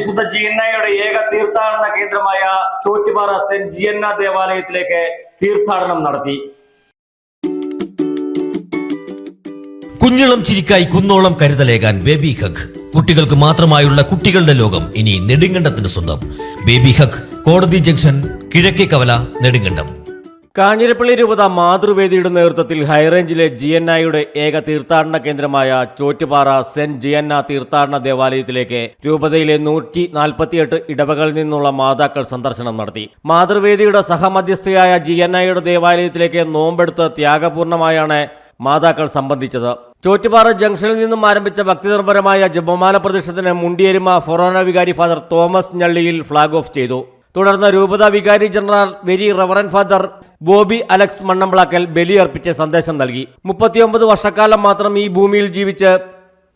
വിശുദ്ധ ജീന്നയുടെ ഏക തീർത്ഥാടന കേന്ദ്രമായ ചോറ്റുപാറ സെന്റ് ജിയന്ന ദേവാലയത്തിലേക്ക് തീർത്ഥാടനം നടത്തി. കുഞ്ഞിളം ചിരിക്കായി കുന്നോളം കരുതലേകാൻ ബേബി ഹഗ്. കുട്ടികൾക്ക് മാത്രമായുള്ള കുട്ടികളുടെ ലോകം ഇനി നെടുങ്കണ്ടത്തിന് സ്വന്തം. ബേബി ഹഗ് കോടതി ജംഗ്ഷൻ കിഴക്കേ കവല നെടുങ്കണ്ടം. കാഞ്ഞിരപ്പള്ളി രൂപത മാതൃവേദിയുടെ നേതൃത്വത്തിൽ ഹൈറേഞ്ചിലെ ജി എൻ ഐയുടെ ഏക തീർത്ഥാടന കേന്ദ്രമായ ചോറ്റുപാറ സെന്റ് ജി എൻ തീർത്ഥാടന ദേവാലയത്തിലേക്ക് രൂപതയിലെ നൂറ്റി നാൽപ്പത്തിയെട്ട് ഇടവകളിൽ നിന്നുള്ള മാതാക്കൾ സന്ദർശനം നടത്തി. മാതൃവേദിയുടെ സഹമധ്യസ്ഥയായ ജി എൻ ഐയുടെ ദേവാലയത്തിലേക്ക് നോമ്പെടുത്ത് ത്യാഗപൂർണമായാണ് മാതാക്കൾ സംബന്ധിച്ചത്. ചോറ്റുപാറ ജംഗ്ഷനിൽ നിന്നും ആരംഭിച്ച ഭക്തിനിർഭരമായ ജപമാല പ്രദക്ഷിണത്തിന് മുണ്ടിയേരുമ ഫൊറോന വികാരി father Thomas Njalliyil flag off ചെയ്തു. തുടർന്ന് രൂപത വികാരി general very reverend father Bobby Alex Mannamplackal ബലിയർപ്പിച്ച് സന്ദേശം നൽകി. മുപ്പത്തിയൊമ്പത് വർഷക്കാലം മാത്രം ഈ ഭൂമിയിൽ ജീവിച്ച്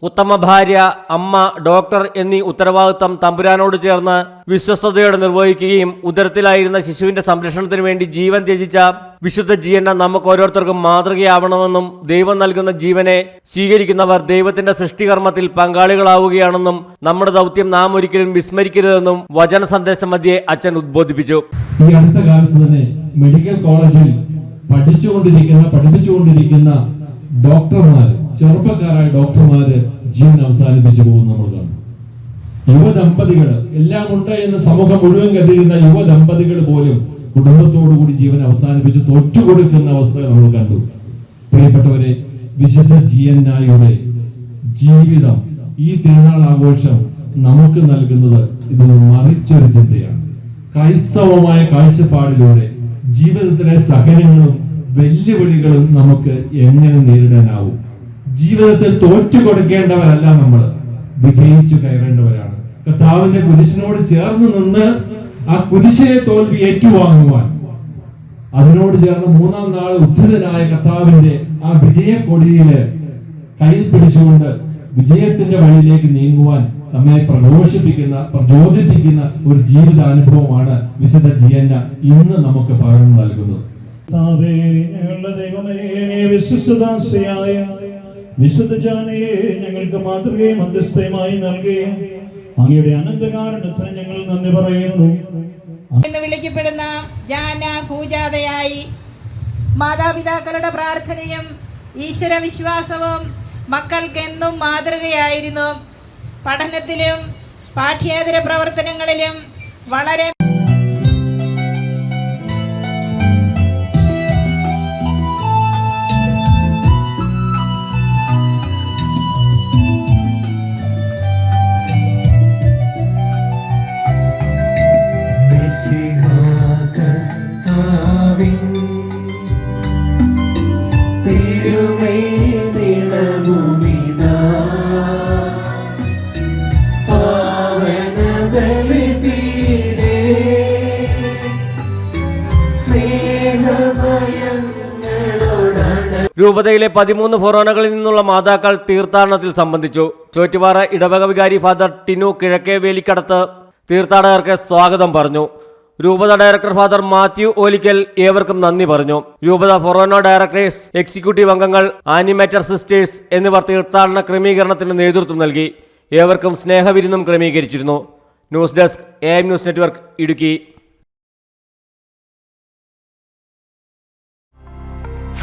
ഉത്തമ ഭാര്യ അമ്മ ഡോക്ടർ എന്നീ ഉത്തരവാദിത്തം തമ്പുരാനോട് ചേർന്ന് വിശ്വസ്തയോടെ നിർവഹിക്കുകയും ഉദരത്തിലായിരുന്ന ശിശുവിന്റെ സംരക്ഷണത്തിന് വേണ്ടി ജീവൻ ത്യജിച്ച വിശുദ്ധ ജീവന നമുക്ക് ഓരോരുത്തർക്കും മാതൃകയാവണമെന്നും ദൈവം നൽകുന്ന ജീവനെ സ്വീകരിക്കുന്നവർ ദൈവത്തിന്റെ സൃഷ്ടികർമ്മത്തിൽ പങ്കാളികളാവുകയാണെന്നും നമ്മുടെ ദൗത്യം നാം ഒരിക്കലും വിസ്മരിക്കരുതെന്നും വചന സന്ദേശം മധ്യേ അച്ഛൻ ഉദ്ബോധിപ്പിച്ചു. ഈ അടുത്ത കാലത്ത് തന്നെ മെഡിക്കൽ കോളേജിൽ പഠിച്ചുകൊണ്ടിരിക്കുന്ന പഠിപ്പിച്ചുകൊണ്ടിരിക്കുന്ന ഡോക്ടർമാർ ചെറുപ്പക്കാരായ ഡോക്ടർമാര് ജീവൻ അവസാനിപ്പിച്ചു പോകും നമ്മൾ കണ്ടു യുവദമ്പതികൾ എല്ലാം ഉണ്ട് എന്ന് സമൂഹം മുഴുവൻ കരുതിയിരുന്ന യുവദമ്പതികൾ പോലും കുടുംബത്തോടുകൂടി ജീവൻ അവസാനിപ്പിച്ച് തോറ്റുകൊടുക്കുന്ന അവസ്ഥ നമ്മൾ കണ്ടു. പ്രിയപ്പെട്ടവരെ വിശുദ്ധ ജിയന്നായുടെ ജീവിതം ഈ തിരുനാൾ ആഘോഷം നമുക്ക് നൽകുന്നത് ഇതിന് മറിച്ചൊരു ചിന്തയാണ്. ക്രൈസ്തവമായ കാഴ്ചപ്പാടിലൂടെ ജീവിതത്തിലെ സഹനങ്ങളും വെല്ലുവിളികളും നമുക്ക് എങ്ങനെ നേരിടാനാവും? ജീവിതത്തിൽ തോറ്റു കൊടുക്കേണ്ടവരല്ല നമ്മൾ. വിജയിച്ചു കയറേണ്ടവരാണ്. കർത്താവിന്റെ കുരിശിനോട് ചേർന്ന് നിന്ന് ആ കുരിശിലെ തോൽവി ഏറ്റുവാങ്ങുവാൻ. അതിനോട് ചേർന്ന് മൂന്നാം നാൾ ഉദ്ധരനായ കർത്താവിന്റെ ആ വിജയക്കൊടിയിൽ കയ്യിൽ പിടിച്ചുകൊണ്ട് വിജയത്തിന്റെ വഴിയിലേക്ക് നീങ്ങുവാൻ നമ്മെ പ്രഘോഷിപ്പിക്കുന്ന പ്രചോദിപ്പിക്കുന്ന ഒരു ജീവിത അനുഭവമാണ് വിശുദ്ധ ജിയന്ന ഇന്ന് നമുക്ക് പകർന്നു നൽകുന്നത്. ദൈവമേ വിശ്വസദാശയായ വിശുദ്ധ ജാനയെ ഞങ്ങൾക്ക് മാതൃകയും മധ്യസ്ഥയുമായി നൽകുകയും അങ്ങയുടെ അനന്തകാരണത്തിന് ഞങ്ങൾ നന്ദി പറയുന്നു. എന്ന് വിളിക്കപ്പെടുന്ന ജാന പൂജാതയായി മാതാപിതാക്കളുടെ പ്രാർത്ഥനയും ഈശ്വര വിശ്വാസവും മക്കൾക്കെന്നും മാതൃകയായിരുന്നു. പഠനത്തിലും പാഠ്യേതര പ്രവർത്തനങ്ങളിലും വളരെ രൂപതയിലെ പതിമൂന്ന് ഫൊറോനകളിൽ നിന്നുള്ള മാതാക്കൾ തീർത്ഥാടനത്തിൽ സംബന്ധിച്ചു. ചോറ്റുപാറ ഇടവക വികാരി ഫാദർ ടിനു കിഴക്കേ വേലിക്കടത്ത് തീർത്ഥാടകർക്ക് സ്വാഗതം പറഞ്ഞു. രൂപത ഡയറക്ടർ ഫാദർ മാത്യു ഓലിക്കൽ ഏവർക്കും നന്ദി പറഞ്ഞു. രൂപത ഫൊറോനോ ഡയറക്ടേഴ്സ് എക്സിക്യൂട്ടീവ് അംഗങ്ങൾ ആനിമേറ്റർ സിസ്റ്റേഴ്സ് എന്നിവർ തീർത്ഥാടന ക്രമീകരണത്തിന് നേതൃത്വം നൽകി. ഏവർക്കും സ്നേഹവിരുന്നും ക്രമീകരിച്ചിരുന്നു. News desk M news network Idukki.